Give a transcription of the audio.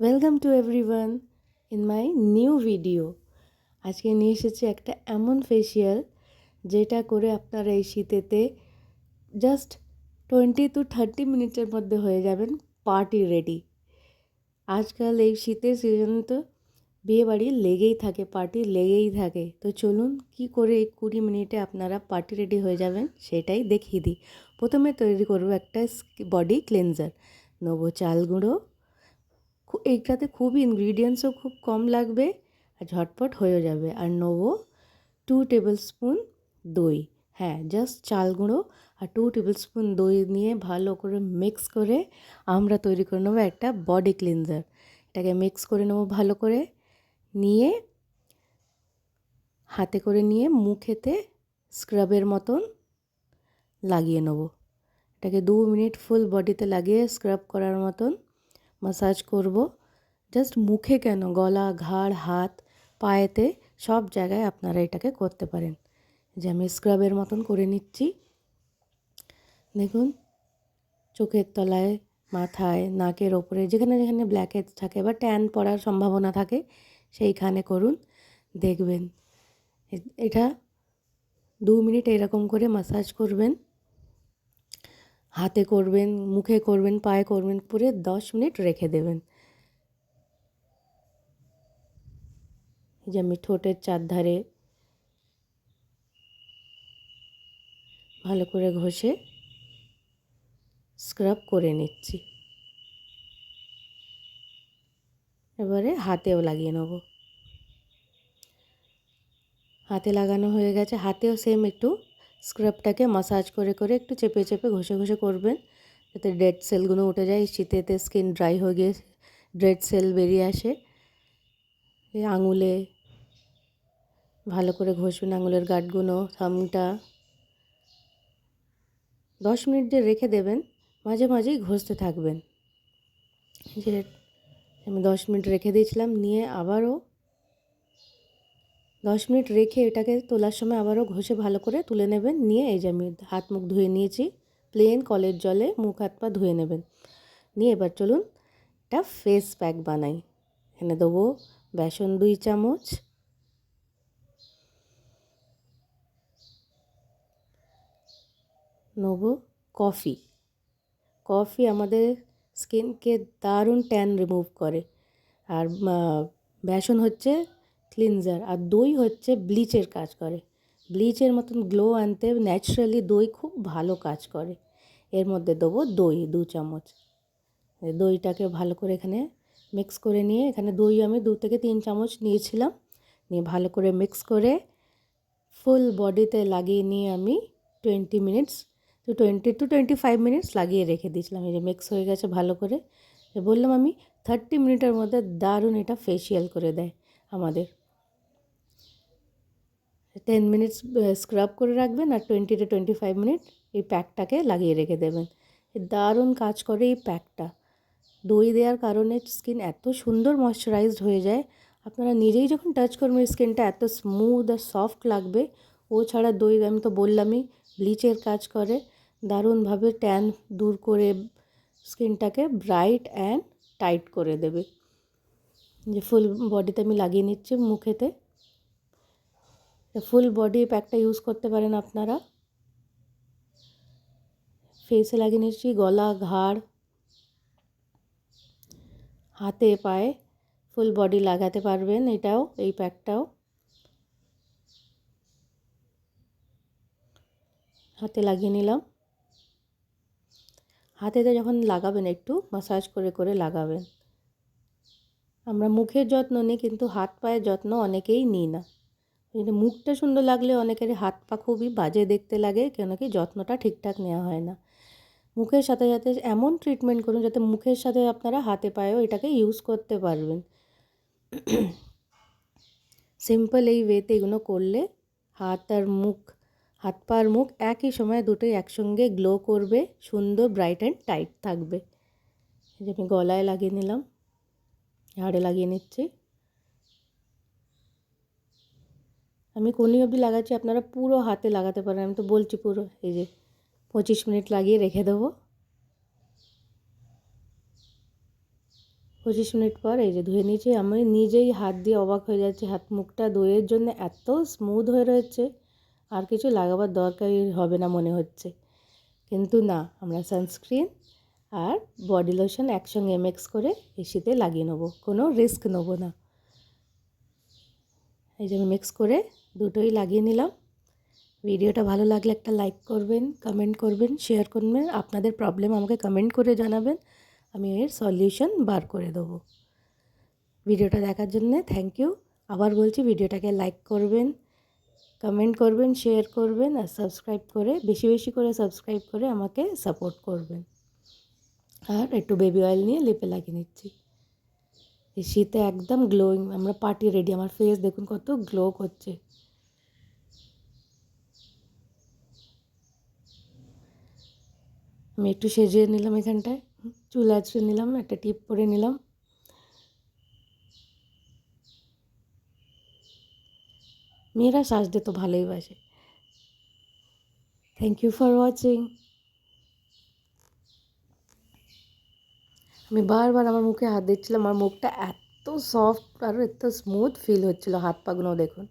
Welcome to everyone in my new video আজকে নিয়ে এসেছি একটা এমন ফেসিয়াল যেটা করে আপনারা এই শীতেতে জাস্ট টোয়েন্টি টু থার্টি মিনিটের মধ্যে হয়ে যাবেন পার্টি রেডি আজকাল এই শীতের সিজন তো বিয়ে বাড়ি লেগেই থাকে পার্টি লেগেই থাকে। তো চলুন কি করে এই কুড়ি মিনিটে আপনারা পার্টি রেডি হয়ে যাবেন সেটাই দেখিয়ে দিই। প্রথমে তৈরি করব একটা বডি ক্লেনজার নেব চাল গুঁড়ো এইটাতে খুব ইনগ্রিডিয়েন্টসও খুব কম লাগবে আর ঝটপট হয়ে যাবে। আর নেব টু টেবিল স্পুন দই। হ্যাঁ জাস্ট চাল গুঁড়ো আর টু টেবিল স্পুন দই নিয়ে ভালো করে মিক্স করে আমরা তৈরি করে নেব একটা বডি ক্লিনজার এটাকে মিক্স করে নেব ভালো করে। নিয়ে হাতে করে নিয়ে মুখেতে স্ক্রাবের মতন লাগিয়ে নেব। এটাকে দু মিনিট ফুল বডিতে লাগিয়ে স্ক্রাব করার মতন মাসাজ করব। জাস্ট মুখে কেন, গলা, ঘাড়, হাত, পায়েতে সব জায়গায় আপনারা এটাকে করতে পারেন। যে আমি স্ক্রাবের মতন করে নিচ্ছি। দেখুন, চোখের তলায়, মাথায়, নাকের ওপরে, যেখানে যেখানে ব্ল্যাকহেড থাকে বা ট্যান পড়ার সম্ভাবনা থাকে, সেইখানে করুন। দেখবেন এটা দু মিনিট এরকম করে মাসাজ করবেন। হাতে করবেন, মুখে করবেন, পায়ে করবেন, পুরো দশ মিনিট রেখে দেবেন। যে আমি ঠোঁটের চারধারে ভালো করে ঘষে স্ক্রাব করে নিচ্ছি। এবারে হাতেও লাগিয়ে নেব। হাতে লাগানো হয়ে গেছে, হাতেও সেম একটু স্ক্রাবটাকে মাসাজ করে করে একটু চেপে চেপে ঘষে ঘষে করবেন। যাতে ডেড সেলগুলো উঠে যায়। শীতেতে স্কিন ড্রাই হয়ে গিয়ে ডেড সেল বেরিয়ে আসে। এই আঙুলে ভালো করে ঘষবেন আঙুলের গাঁটগুলো থামটা দশ মিনিট যে রেখে দেবেন, মাঝে, মাঝেই ঘষতে থাকবেন। যে আমি দশ মিনিট রেখে দিয়েছিলাম, নিয়ে আবারও দশ মিনিট রেখে এটাকে তোলার সময় আবারও ঘষে ভালো করে তুলে নেবেন। নিয়ে এই যে আমি হাত মুখ ধুয়ে নিয়েছি প্লেন কলের জলে মুখ হাত পা ধুয়ে নেবেন। নিয়ে এবার চলুন একটা ফেস প্যাক বানাই। এখানে দেবো বেসন দুই চামচ। নেব কফি কফি আমাদের স্কিনকে দারুণ ট্যান রিমুভ করে। আর বেসন হচ্ছে ক্লিনজার আর দই হচ্ছে ব্লিচের কাজ করে। ব্লিচের মতন গ্লো আনতে ন্যাচারালি দই খুব ভালো কাজ করে। এর মধ্যে দেবো দই দু চামচ। দইটাকে ভালো করে এখানে মিক্স করে নিয়ে এখানে দই আমি দু থেকে তিন চামচ নিয়েছিলাম। নিয়ে ভালো করে মিক্স করে ফুল বডিতে লাগিয়ে নিয়ে আমি টোয়েন্টি মিনিটস তো twenty to twenty five minutes লাগিয়ে রেখে দিয়েছিলাম। এই যে মিক্স হয়ে গেছে ভালো করে। বললাম আমি থার্টি মিনিটের মধ্যে দারুণ এটা ফেসিয়াল করে দেয় আমাদের। টেন মিনিটস স্ক্রাব করে রাখবেন আর twenty to twenty five minute এই প্যাকটাকে লাগিয়ে রেখে দেবেন। দারুণ কাজ করে এই প্যাকটা। দই দেওয়ার কারণে স্কিন এত সুন্দর ময়শ্চারাইজড হয়ে যায়। আপনারা নিজেই যখন টাচ করবেন স্কিনটা এত স্মুথ আর সফট লাগবে। ও ছাড়া দই, আমি তো বললামই ব্লিচের কাজ করে। দারুণভাবে ট্যান দূর করে স্কিনটাকে ব্রাইট অ্যান্ড টাইট করে দেবে। যে ফুল বডিতে আমি লাগিয়ে নিচ্ছি মুখেতে। ফুল বডি প্যাকটা ইউজ করতে পারেন আপনারা। ফেসে লাগিয়ে নিচ্ছি গলা, ঘাড়, হাতে, পায়ে। ফুল বডি লাগাতে পারবেন এটাও, এই প্যাকটাও হাতে লাগিয়ে নিলাম। হাতেতে যখন লাগাবেন একটু মাসাজ করে করে লাগাবেন। আমরা মুখের যত্ন নিই, কিন্তু হাত পায়ের যত্ন অনেকেই নিই না। কিন্তু মুখটা সুন্দর লাগলে অনেকের হাত পা খুবই বাজে দেখতে লাগে, কেন কি যত্নটা ঠিকঠাক নেওয়া হয় না। মুখের সাথে সাথে এমন ট্রিটমেন্ট করুন যাতে মুখের সাথে আপনারা হাতে পায়েও এটাকে ইউজ করতে পারবেন। সিম্পল এই ওয়েতে এগুলো করলে হাত আর মুখ, হাত পা আর মুখ একই সময় দুটোই একসঙ্গে গ্লো করবে, সুন্দর ব্রাইট অ্যান্ড টাইট থাকবে। যে আমি গলায় লাগিয়ে নিলাম হাড়ে লাগিয়ে নিচ্ছি। আমি কোনি অবধি লাগাচ্ছি, আপনারা পুরো হাতে লাগাতে পারেন। আমি তো বলছি পুরো, এই যে পঁচিশ মিনিট লাগিয়ে রেখে দেবো। পঁচিশ মিনিট পর এই যে ধুয়ে নিয়েছি, আমি নিজেই হাত দিয়ে অবাক হয়ে যাচ্ছি, হাত মুখটা দইয়ের জন্য এত স্মুথ হয়ে রয়েছে, আর কিছু লাগাবার দরকারই হবে না মনে হচ্ছে। কিন্তু না, আমরা সানস্ক্রিন আর বডি লোশন একসঙ্গে মিক্স করে এই শীতে লাগিয়ে নেব, কোনো রিস্ক নেব না। এই যে আমি মিক্স করে দুটোই লাগিয়ে নিলাম। ভিডিওটা ভালো লাগলে একটা লাইক করবেন কমেন্ট করবেন শেয়ার করবেন। আপনাদের প্রবলেম আমাকে কমেন্ট করে জানাবেন। আমি এর সলিউশন বার করে দেবো। ভিডিওটা দেখার জন্য থ্যাংক ইউ আবার বলছি, ভিডিওটাকে লাইক করবেন কমেন্ট করবেন শেয়ার করবেন আর সাবস্ক্রাইব করে, বেশি বেশি করে সাবস্ক্রাইব করে আমাকে সাপোর্ট করবেন। আর একটু বেবি অয়েল নিয়ে লিপে লাগিয়ে নিচ্ছি। শীতে একদম গ্লোয়িং আমরা পার্টি রেডি আমার ফেস দেখুন কত গ্লো করছে। আমি একটু সেজিয়ে নিলাম এখানটায়। চুল আঁচড়ে নিলাম, একটা টিপ পরে নিলাম। মেয়েরা সাজতে তো ভালোই বাসে। থ্যাংক ইউ ফর ওয়াচিং আমি বারবার আমার মুখে হাত দিচ্ছিলাম, আমার মুখটা এত সফট আর এত স্মুথ ফিল হচ্ছিল হাত পাগুলো দেখুন।